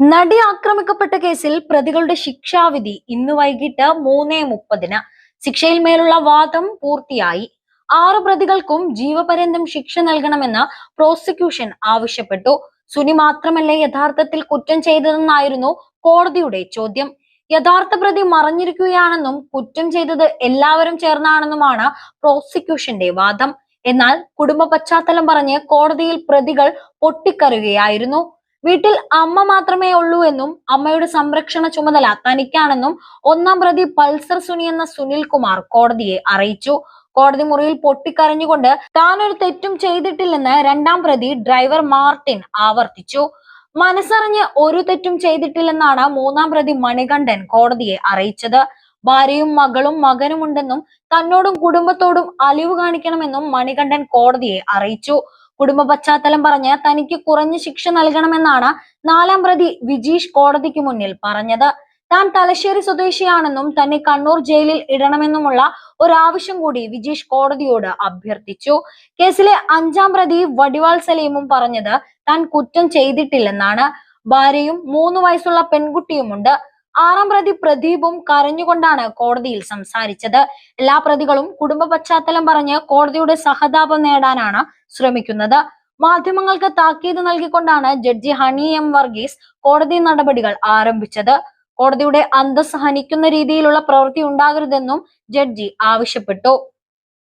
നടി ആക്രമിക്കപ്പെട്ട കേസിൽ പ്രതികളുടെ ശിക്ഷാവിധി ഇന്ന് വൈകിട്ട് മൂന്നേ മുപ്പതിന്. ശിക്ഷയിൽ മേലുള്ള വാദം പൂർത്തിയായി. ആറ് പ്രതികൾക്കും ജീവപര്യന്തം ശിക്ഷ നൽകണമെന്ന് പ്രോസിക്യൂഷൻ ആവശ്യപ്പെട്ടു. സുനി മാത്രമല്ലേ യഥാർത്ഥത്തിൽ കുറ്റം ചെയ്തതെന്നായിരുന്നു കോടതിയുടെ ചോദ്യം. യഥാർത്ഥ പ്രതി മറഞ്ഞിരിക്കുകയാണെന്നും കുറ്റം ചെയ്തത് എല്ലാവരും ചേർന്നാണെന്നുമാണ് പ്രോസിക്യൂഷന്റെ വാദം. എന്നാൽ കുടുംബ പശ്ചാത്തലം പറഞ്ഞ് കോടതിയിൽ പ്രതികൾ പൊട്ടിക്കറുകയായിരുന്നു വീട്ടിൽ അമ്മ മാത്രമേ ഉള്ളൂ എന്നും അമ്മയുടെ സംരക്ഷണ ചുമതല തനിക്കാണെന്നും ഒന്നാം പ്രതി പൾസർ സുനി എന്ന സുനിൽ കുമാർ കോടതിയെ അറിയിച്ചു. കോടതി മുറിയിൽ പൊട്ടിക്കരഞ്ഞുകൊണ്ട് താൻ ഒരു തെറ്റും ചെയ്തിട്ടില്ലെന്ന് രണ്ടാം പ്രതി ഡ്രൈവർ മാർട്ടിൻ ആവർത്തിച്ചു. മനസ്സറിഞ്ഞ് ഒരു തെറ്റും ചെയ്തിട്ടില്ലെന്നാണ് മൂന്നാം പ്രതി മണികണ്ഠൻ കോടതിയെ അറിയിച്ചത്. ഭാര്യയും മകളും മകനുമുണ്ടെന്നും തന്നോടും കുടുംബത്തോടും അലിവ് കാണിക്കണമെന്നും മണികണ്ഠൻ കോടതിയെ അറിയിച്ചു. കുടുംബ പശ്ചാത്തലം പറഞ്ഞ് തനിക്ക് കുറഞ്ഞ ശിക്ഷ നൽകണമെന്നാണ് നാലാം പ്രതി വിജീഷ് കോടതിക്ക് മുന്നിൽ പറഞ്ഞത്. താൻ തലശ്ശേരി സ്വദേശിയാണെന്നും തന്നെ കണ്ണൂർ ജയിലിൽ ഇടണമെന്നുമുള്ള ഒരാവശ്യം കൂടി വിജീഷ് കോടതിയോട് അഭ്യർത്ഥിച്ചു. കേസിലെ അഞ്ചാം പ്രതി വടിവാൾ സലീമും പറഞ്ഞത് താൻ കുറ്റം ചെയ്തിട്ടില്ലെന്നാണ്. ഭാര്യയും മൂന്ന് വയസ്സുള്ള പെൺകുട്ടിയുമുണ്ട്. ആറാം പ്രതി പ്രദീപും കരഞ്ഞുകൊണ്ടാണ് കോടതിയിൽ സംസാരിച്ചത്. എല്ലാ പ്രതികളും കുടുംബ പശ്ചാത്തലം പറഞ്ഞ് കോടതിയുടെ സഹതാപം നേടാനാണ് ശ്രമിക്കുന്നത്. മാധ്യമങ്ങൾക്ക് താക്കീത് നൽകിക്കൊണ്ടാണ് ജഡ്ജി ഹണി എം വർഗീസ് കോടതി നടപടികൾ ആരംഭിച്ചത്. കോടതിയുടെ അന്തസ് ഹനിക്കുന്ന രീതിയിലുള്ള പ്രവൃത്തി ഉണ്ടാകരുതെന്നും ജഡ്ജി ആവശ്യപ്പെട്ടു.